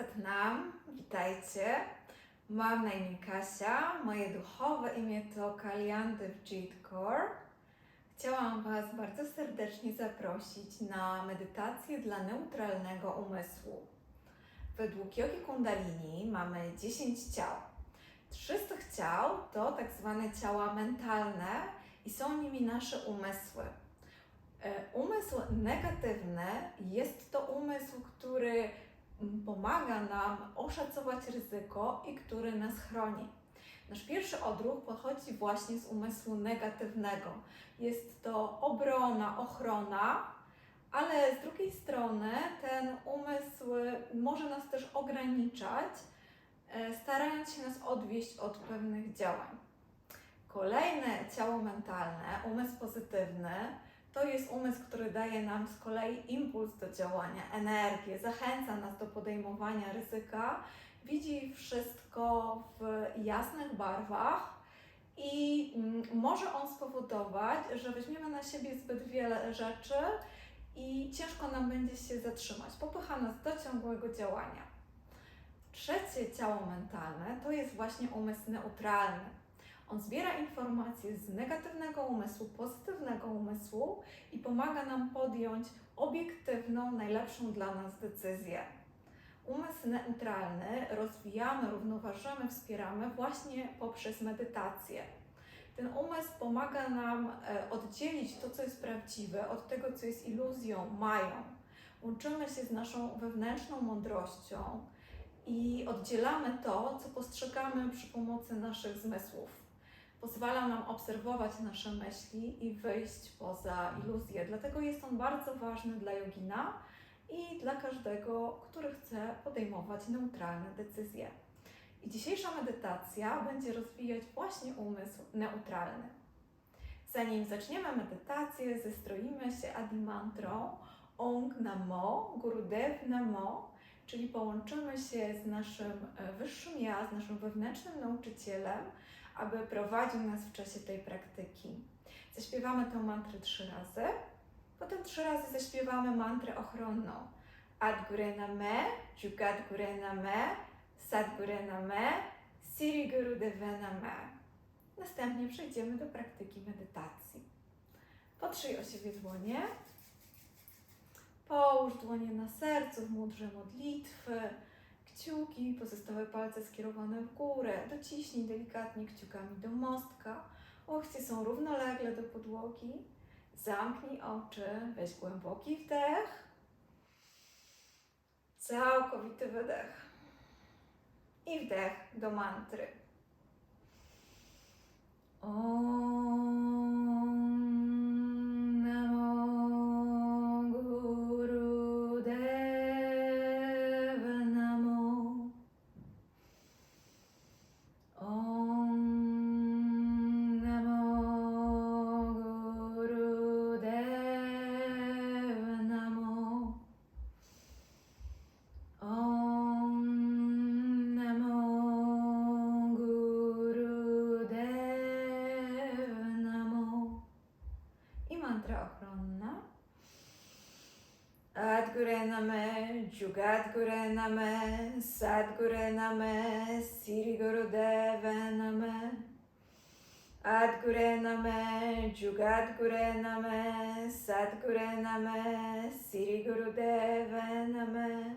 Satnam, witajcie. Mam na imię Kasia, moje duchowe imię to Kaliandev Jeet Kaur. Chciałam Was bardzo serdecznie zaprosić na medytację dla neutralnego umysłu. Według jogi kundalini mamy 10 ciał. Trzy z tych ciał to tak zwane ciała mentalne i są nimi nasze umysły. E, Umysł negatywny jest to umysł, który pomaga nam oszacować ryzyko i który nas chroni. Nasz pierwszy odruch pochodzi właśnie z umysłu negatywnego. Jest to obrona, ochrona, ale z drugiej strony ten umysł może nas też ograniczać, e, starając się nas odwieść od pewnych działań. Kolejne ciało mentalne, umysł pozytywny, to jest umysł, który daje nam z kolei impuls do działania, energię, zachęca nas do podejmowania ryzyka, widzi wszystko w jasnych barwach i mm, może on spowodować, że weźmiemy na siebie zbyt wiele rzeczy i ciężko nam będzie się zatrzymać, popycha nas do ciągłego działania. Trzecie ciało mentalne to jest właśnie umysł neutralny. On zbiera informacje z negatywnego umysłu, pozytywnego umysłu i pomaga nam podjąć obiektywną, najlepszą dla nas decyzję. Umysł neutralny rozwijamy, równoważymy, wspieramy właśnie poprzez medytację. Ten umysł pomaga nam e, oddzielić to, co jest prawdziwe, od tego, co jest iluzją, mają. Łączymy się z naszą wewnętrzną mądrością i oddzielamy to, co postrzegamy przy pomocy naszych zmysłów pozwala nam obserwować nasze myśli i wyjść poza iluzję. Dlatego jest on bardzo ważny dla jogina i dla każdego, który chce podejmować neutralne decyzje. I dzisiejsza medytacja będzie rozwijać właśnie umysł neutralny. Zanim zaczniemy medytację, zestroimy się adimantrą Ong Namo, Gurudev Namo, czyli połączymy się z naszym e, wyższym ja, z naszym wewnętrznym nauczycielem, aby prowadził nas w czasie tej praktyki. Zaśpiewamy tę mantrę trzy razy, potem trzy razy zaśpiewamy mantrę ochronną. Adgure Name, Jugat Gure Name, Sadgure Name, Siri Guru Deve Name. Następnie przejdziemy do praktyki medytacji. Potrzyj o siebie dłonie. Połóż dłonie na sercu w mądrze modlitwy kciuki, pozostałe palce skierowane w górę. Dociśnij delikatnie kciukami do mostka. Łokcie są równolegle do podłogi. Zamknij oczy, weź głęboki wdech. Całkowity wydech. I wdech do mantry. Om Adgure Name, Jugadgure Name, Sadgure Name, Siri Gurudeva Name. Adgure Name, Jugadgure Name, Sadgure Name, Siri Gurudeva Name.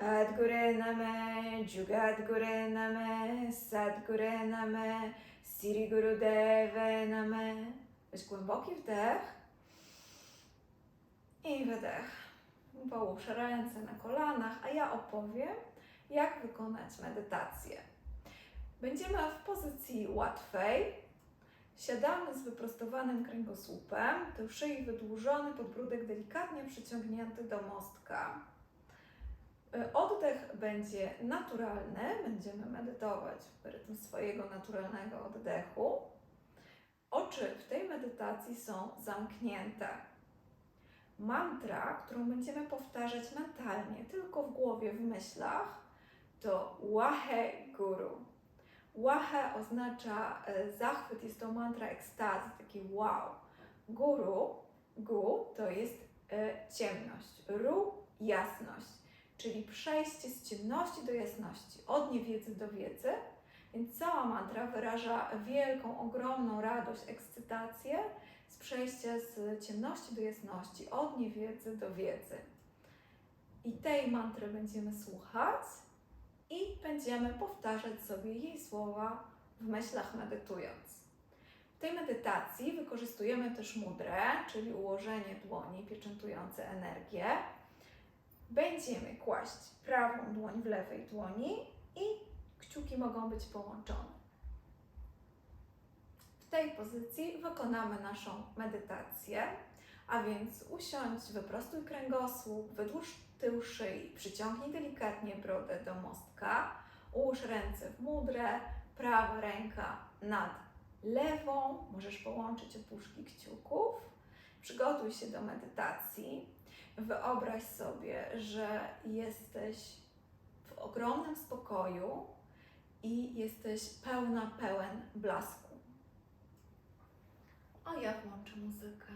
Adgure Name, Jugadgure Name, Sadgure Name, Siri Gurudeva Name. Weź głęboki wdech i wydech. Połóż ręce na kolanach, a ja opowiem, jak wykonać medytację. Będziemy w pozycji łatwej. Siadamy z wyprostowanym kręgosłupem, tył szyi wydłużony, podbródek delikatnie przyciągnięty do mostka. Y, Oddech będzie naturalny, będziemy medytować w rytm swojego naturalnego oddechu. Oczy w tej medytacji są zamknięte. Mantra, którą będziemy powtarzać mentalnie, tylko w głowie, w myślach, to Wahe Guru. Wahe oznacza e, zachwyt, jest to mantra ekstazy, taki wow. Guru, gu to jest e, ciemność, ru jasność. czyli przejście z ciemności do jasności, od niewiedzy do wiedzy. Więc cała mantra wyraża wielką, ogromną radość, ekscytację z przejścia z ciemności do jasności, od niewiedzy do wiedzy. I tej mantry będziemy słuchać i będziemy powtarzać sobie jej słowa w myślach medytując. W tej medytacji wykorzystujemy też mudrę, czyli ułożenie dłoni pieczętujące energię. Będziemy kłaść prawą dłoń w lewej dłoni i mogą być połączone. W tej pozycji wykonamy naszą medytację, a więc usiądź, wyprostuj kręgosłup, wydłuż tył szyi, przyciągnij delikatnie brodę do mostka, ułóż ręce w mudrę, prawa ręka nad lewą, możesz połączyć opuszki kciuków. Przygotuj się do medytacji. Wyobraź sobie, że jesteś w ogromnym spokoju i jesteś pełna, pełen blasku. A ja włączę muzykę.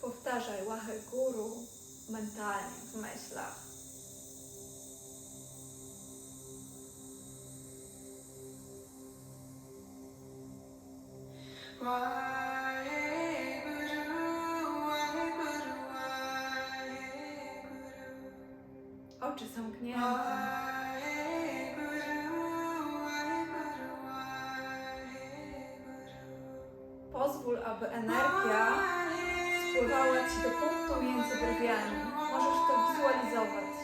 Powtarzaj łachę guru mentalnie w myślach. Oczy zamknięte. Pozwól, aby energia spływała Ci do punktu między brwiami. Możesz to wizualizować.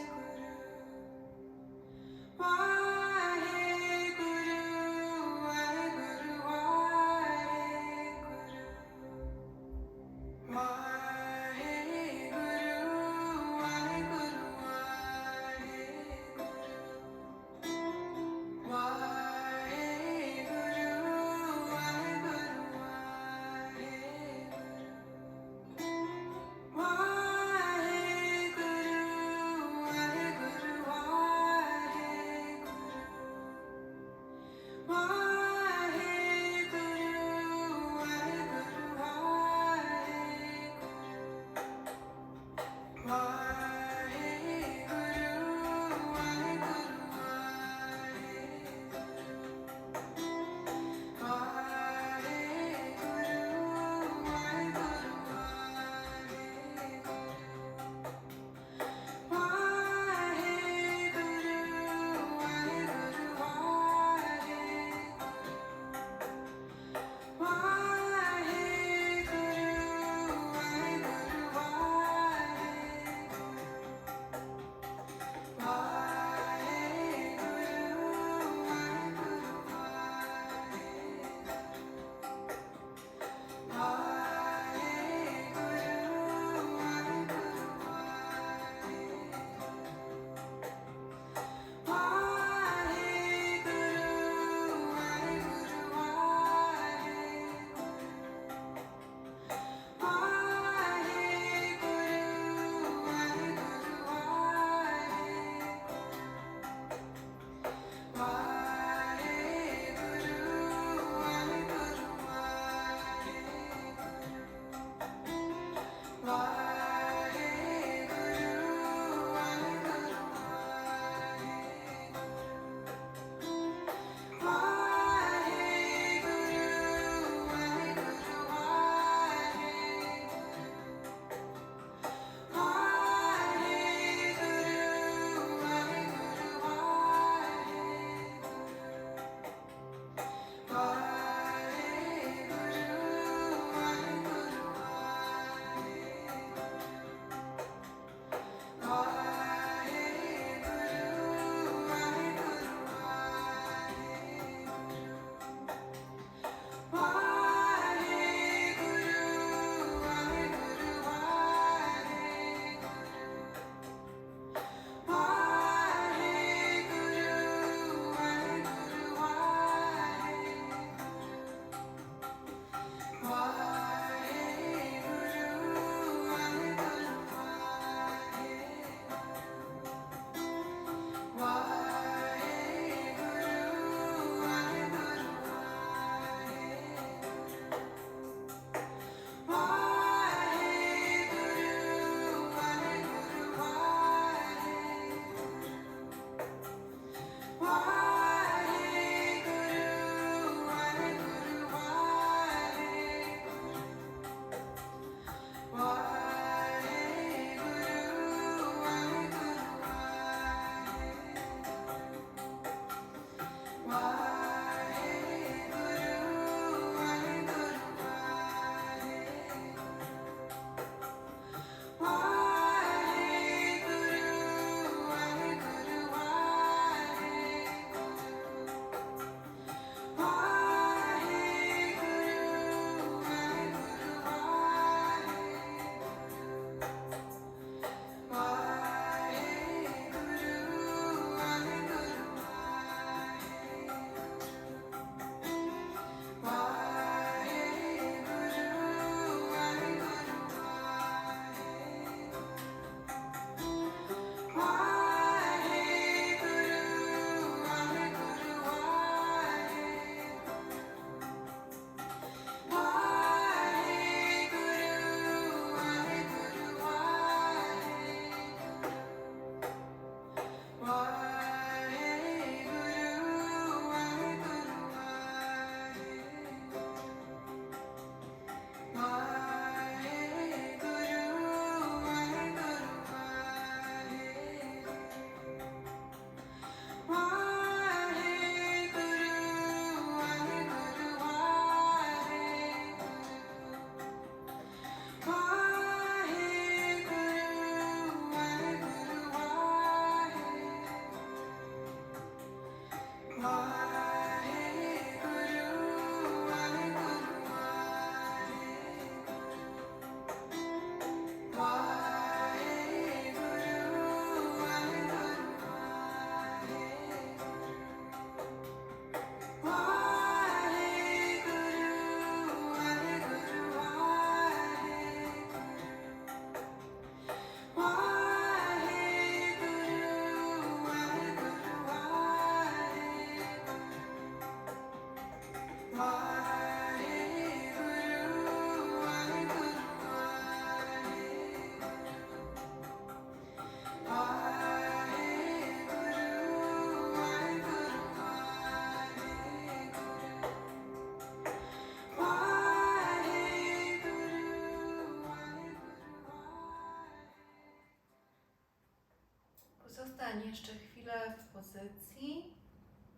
Zostań jeszcze chwilę w pozycji,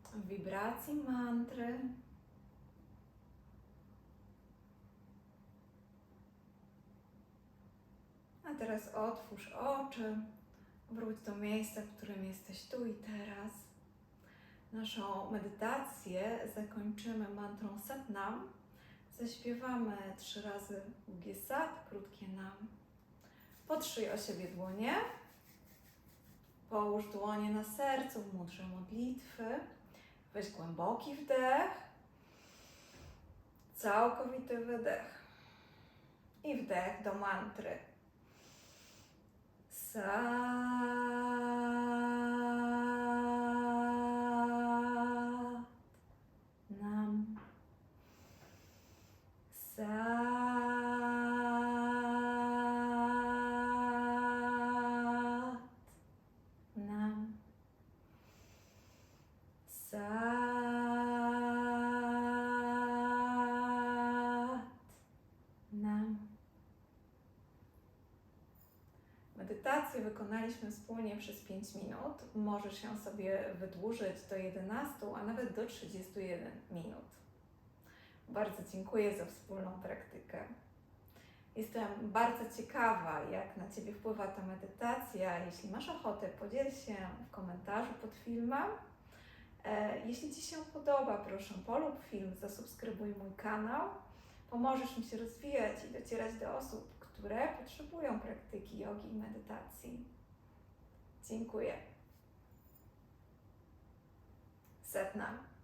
w wibracji mantry. Teraz otwórz oczy, wróć do miejsca, w którym jesteś tu i teraz. Naszą medytację zakończymy mantrą Satnam. Zaśpiewamy trzy razy długie Sat, krótkie Nam. Potrzyj o siebie dłonie. Połóż dłonie na sercu w mudrze modlitwy. Weź głęboki wdech, całkowity wydech i wdech do mantry. Sat Nam. Sat Nam. Sat Nam. Medytację wykonaliśmy wspólnie przez 5 minut. Możesz ją sobie wydłużyć do 11, a nawet do 31 minut. Bardzo dziękuję za wspólną praktykę. Jestem bardzo ciekawa, jak na Ciebie wpływa ta medytacja. Jeśli masz ochotę, podziel się w komentarzu pod filmem. E, Jeśli Ci się podoba, proszę polub film, zasubskrybuj mój kanał. Pomożesz mi się rozwijać i docierać do osób, które potrzebują praktyki jogi i medytacji. Dziękuję. Setnam.